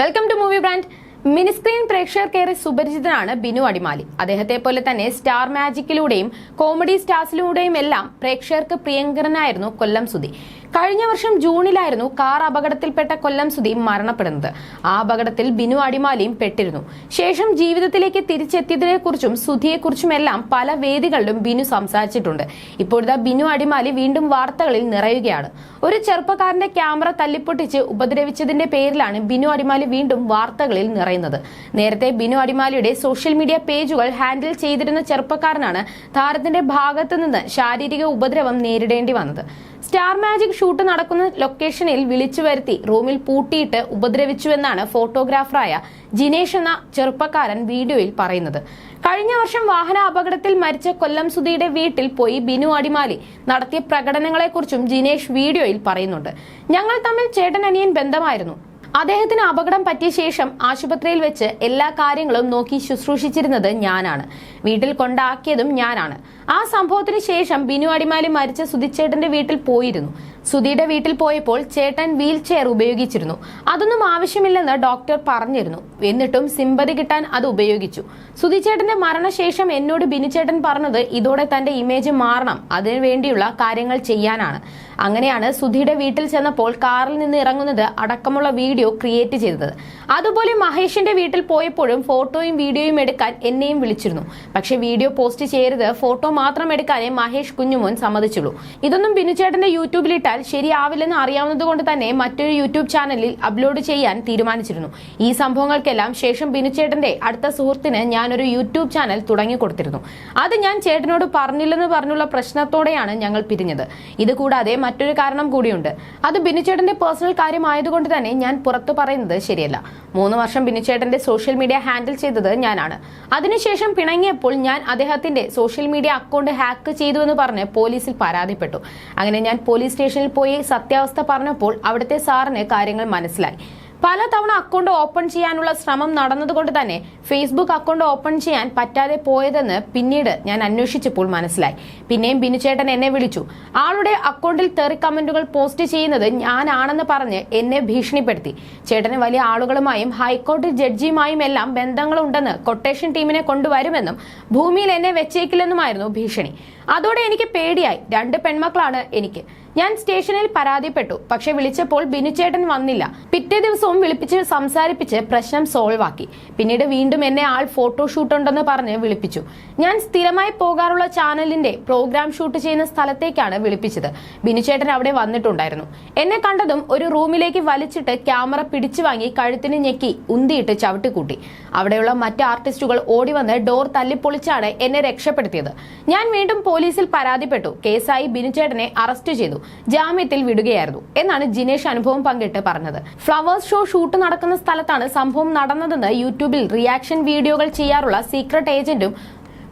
Welcome to movie brand mini screen പ്രേക്ഷകർക്കേറെ സുപരിചിതനാണ് ബിനു അടിമാലി. അദ്ദേഹത്തെ പോലെ തന്നെ സ്റ്റാർ മാജിക്കിലൂടെയും കോമഡി സ്റ്റാർസിലൂടെയും എല്ലാം പ്രേക്ഷകർക്ക് പ്രിയങ്കരനായിരുന്നു കൊല്ലം സുധി. കഴിഞ്ഞ വർഷം ജൂണിലായിരുന്നു കാർ അപകടത്തിൽപ്പെട്ട കൊല്ലം സുധി മരണപ്പെടുന്നത്. ആ അപകടത്തിൽ ബിനു അടിമാലിയും പെട്ടിരുന്നു. ശേഷം ജീവിതത്തിലേക്ക് തിരിച്ചെത്തിയതിനെക്കുറിച്ചും സുധിയെക്കുറിച്ചുമെല്ലാം പല വേദികളിലും ബിനു സംസാരിച്ചിട്ടുണ്ട്. ഇപ്പോഴത്തെ ബിനു അടിമാലി വീണ്ടും വാർത്തകളിൽ നിറയുകയാണ്. ഒരു ചെറുപ്പക്കാരന്റെ ക്യാമറ തല്ലിപ്പൊട്ടിച്ച് ഉപദ്രവിച്ചതിന്റെ പേരിലാണ് ബിനു അടിമാലി വീണ്ടും വാർത്തകളിൽ നിറയുന്നത്. നേരത്തെ ബിനു അടിമാലിയുടെ സോഷ്യൽ മീഡിയ പേജുകൾ ഹാൻഡിൽ ചെയ്തിരുന്ന ചെറുപ്പക്കാരനാണ് താരത്തിന്റെ ഭാഗത്തു നിന്ന് ശാരീരിക ഉപദ്രവം നേരിടേണ്ടി വന്നത്. സ്റ്റാർ മാജിക് ഷൂട്ട് നടക്കുന്ന ലൊക്കേഷനിൽ വിളിച്ചു വരുത്തി റൂമിൽ പൂട്ടിയിട്ട് ഉപദ്രവിച്ചുവെന്നാണ് ഫോട്ടോഗ്രാഫറായ ജിനേഷ് എന്ന ചെറുപ്പക്കാരൻ വീഡിയോയിൽ പറയുന്നത്. കഴിഞ്ഞ വർഷം വാഹന അപകടത്തിൽ മരിച്ച കൊല്ലം സുധിയുടെ വീട്ടിൽ പോയി ബിനു അടിമാലി നടത്തിയ പ്രകടനങ്ങളെക്കുറിച്ചും ജിനേഷ് വീഡിയോയിൽ പറയുന്നുണ്ട്. ഞങ്ങൾ തമ്മിൽ ചേട്ടൻ അനിയൻ ബന്ധമായിരുന്നു. അദ്ദേഹത്തിന് അപകടം പറ്റിയ ശേഷം ആശുപത്രിയിൽ വെച്ച് എല്ലാ കാര്യങ്ങളും നോക്കി ശുശ്രൂഷിച്ചിരുന്നത് ഞാനാണ്. വീട്ടിൽ കൊണ്ടാക്കിയതും ഞാനാണ്. ആ സംഭവത്തിന് ശേഷം ബിനു അടിമാലി മരിച്ച സുധിച്ചേട്ടന്റെ വീട്ടിൽ പോയിരുന്നു. സുധിയുടെ വീട്ടിൽ പോയപ്പോൾ ചേട്ടൻ വീൽ ചെയർ ഉപയോഗിച്ചിരുന്നു. അതൊന്നും ആവശ്യമില്ലെന്ന് ഡോക്ടർ പറഞ്ഞിരുന്നു. എന്നിട്ടും സിമ്പതി കിട്ടാൻ അത് ഉപയോഗിച്ചു. സുധിച്ചേട്ടന്റെ മരണശേഷം എന്നോട് ബിനുചേട്ടൻ പറഞ്ഞത് ഇതോടെ തന്റെ ഇമേജ് മാറണം. അതിനുവേണ്ടിയുള്ള കാര്യങ്ങൾ ചെയ്യാനാണ്. അങ്ങനെയാണ് സുധിയുടെ വീട്ടിൽ ചെന്നപ്പോൾ കാറിൽ നിന്ന് ഇറങ്ങുന്നത് അടക്കമുള്ള വീഡിയോ ക്രിയേറ്റ് ചെയ്തത്. അതുപോലെ മഹേഷിന്റെ വീട്ടിൽ പോയപ്പോഴും ഫോട്ടോയും വീഡിയോയും എടുക്കാൻ എന്നെയും വിളിച്ചിരുന്നു. പക്ഷെ വീഡിയോ പോസ്റ്റ് ചെയ്യരുത് ഫോട്ടോ മാത്രം എടുക്കാനേ മഹേഷ് കുഞ്ഞുമോൻ സമ്മതിച്ചുള്ളൂ. ഇതൊന്നും ബിനുചേട്ടന്റെ യൂട്യൂബിൽ ഇട്ടാൽ ശരിയാവില്ലെന്ന് അറിയാവുന്നത് കൊണ്ട് തന്നെ മറ്റൊരു യൂട്യൂബ് ചാനലിൽ അപ്ലോഡ് ചെയ്യാൻ തീരുമാനിച്ചിരുന്നു. ഈ സംഭവങ്ങൾക്കെല്ലാം ശേഷം ബിനുചേട്ടന്റെ അടുത്ത സുഹൃത്തിന് ഞാനൊരു യൂട്യൂബ് ചാനൽ തുടങ്ങി കൊടുത്തിരുന്നു അത് ഞാൻ ചേട്ടനോട് പറഞ്ഞില്ലെന്ന് പറഞ്ഞുള്ള പ്രശ്നത്തോടെയാണ് ഞങ്ങൾ പിരിഞ്ഞത്. ഇത് കൂടാതെ മറ്റൊരു കാരണം കൂടിയുണ്ട്. അത് ബിനുചേട്ടന്റെ പേഴ്സണൽ കാര്യമായതുകൊണ്ട് തന്നെ ഞാൻ പുറത്തു പറയുന്നത് ശരിയല്ല. മൂന്ന് വർഷം ബിനുചേട്ടന്റെ സോഷ്യൽ മീഡിയ ഹാൻഡിൽ ചെയ്തത് ഞാനാണ്. അതിനുശേഷം പിണങ്ങിയപ്പോൾ ഞാൻ അദ്ദേഹത്തിന്റെ സോഷ്യൽ മീഡിയ അക്കൗണ്ട് ഹാക്ക് ചെയ്തു എന്ന് പറഞ്ഞ് പോലീസിൽ പരാതിപ്പെട്ടു. അങ്ങനെ ഞാൻ പോലീസ് സ്റ്റേഷനിൽ പോയി സത്യാവസ്ഥ പറഞ്ഞപ്പോൾ അവിടുത്തെ സാറിന് കാര്യങ്ങൾ മനസ്സിലായി. പലതവണ അക്കൗണ്ട് ഓപ്പൺ ചെയ്യാനുള്ള ശ്രമം നടന്നതുകൊണ്ട് തന്നെ ഫേസ്ബുക്ക് അക്കൗണ്ട് ഓപ്പൺ ചെയ്യാൻ പറ്റാതെ പോയതെന്ന് പിന്നീട് ഞാൻ അന്വേഷിച്ചപ്പോൾ മനസ്സിലായി. പിന്നെയും ബിനുചേട്ടൻ എന്നെ വിളിച്ചു. ആളുടെ അക്കൗണ്ടിൽ തെറി കമന്റുകൾ പോസ്റ്റ് ചെയ്യുന്നത് ഞാനാണെന്ന് പറഞ്ഞ് എന്നെ ഭീഷണിപ്പെടുത്തി. ചേട്ടന് വലിയ ആളുകളുമായും ഹൈക്കോടതി ജഡ്ജിയുമായും എല്ലാം ബന്ധങ്ങളുണ്ടെന്ന് കൊട്ടേഷൻ ടീമിനെ കൊണ്ടുവരുമെന്നും ഭൂമിയിൽ എന്നെ വെച്ചേക്കില്ലെന്നുമായിരുന്നു ഭീഷണി. അതോടെ എനിക്ക് പേടിയായി. രണ്ട് പെൺമക്കളാണ് എനിക്ക്. ഞാൻ സ്റ്റേഷനിൽ പരാതിപ്പെട്ടു. പക്ഷെ വിളിച്ചപ്പോൾ ബിനുചേട്ടൻ വന്നില്ല. പിറ്റേ ദിവസവും വിളിപ്പിച്ച് സംസാരിപ്പിച്ച് പ്രശ്നം സോൾവ് ആക്കി പിന്നീട് വീണ്ടും എന്നെ ആൾ ഫോട്ടോഷൂട്ട് ഉണ്ടെന്ന് പറഞ്ഞ് വിളിപ്പിച്ചു. ഞാൻ സ്ഥിരമായി പോകാറുള്ള ചാനലിന്റെ പ്രോഗ്രാം ഷൂട്ട് ചെയ്യുന്ന സ്ഥലത്തേക്കാണ് വിളിപ്പിച്ചത്. ബിനുചേട്ടൻ അവിടെ വന്നിട്ടുണ്ടായിരുന്നു. എന്നെ കണ്ടതും ഒരു റൂമിലേക്ക് വലിച്ചിട്ട് ക്യാമറ പിടിച്ചു വാങ്ങി കഴുത്തിന് ഞെക്കി ഉന്തിയിട്ട് ചവിട്ടിക്കൂട്ടി. അവിടെയുള്ള മറ്റ് ആർട്ടിസ്റ്റുകൾ ഓടി വന്ന് ഡോർ തല്ലിപ്പൊളിച്ചാണ് എന്നെ രക്ഷപ്പെടുത്തിയത്. ഞാൻ വീണ്ടും പോലീസിൽ പരാതിപ്പെട്ടു. കേസായി ബിനുചേട്ടനെ അറസ്റ്റ് ചെയ്തു. ജാമ്യത്തിൽ വിടുകയായിരുന്നു. എന്നാണ് ജിനേഷ് അനുഭവം പങ്കിട്ട് പറഞ്ഞത്. ഫ്ലവേഴ്സ് ഷോ ഷൂട്ട് നടക്കുന്ന സ്ഥലത്താണ് സംഭവം നടന്നതെന്ന് യൂട്യൂബിൽ റിയാക്ഷൻ വീഡിയോകൾ ചെയ്യാറുള്ള സീക്രട്ട് ഏജന്റും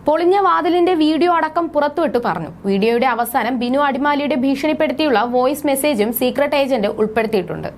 പൊളിഞ്ഞ വാതിലിന്റെ വീഡിയോ അടക്കം പുറത്തുവിട്ട് പറഞ്ഞു. വീഡിയോയുടെ അവസാനം ബിനു അടിമാലിയുടെ ഭീഷണിപ്പെടുത്തിയുള്ള വോയിസ് മെസ്സേജും സീക്രട്ട് ഏജന്റ് ഉൾപ്പെടുത്തിയിട്ടുണ്ട്.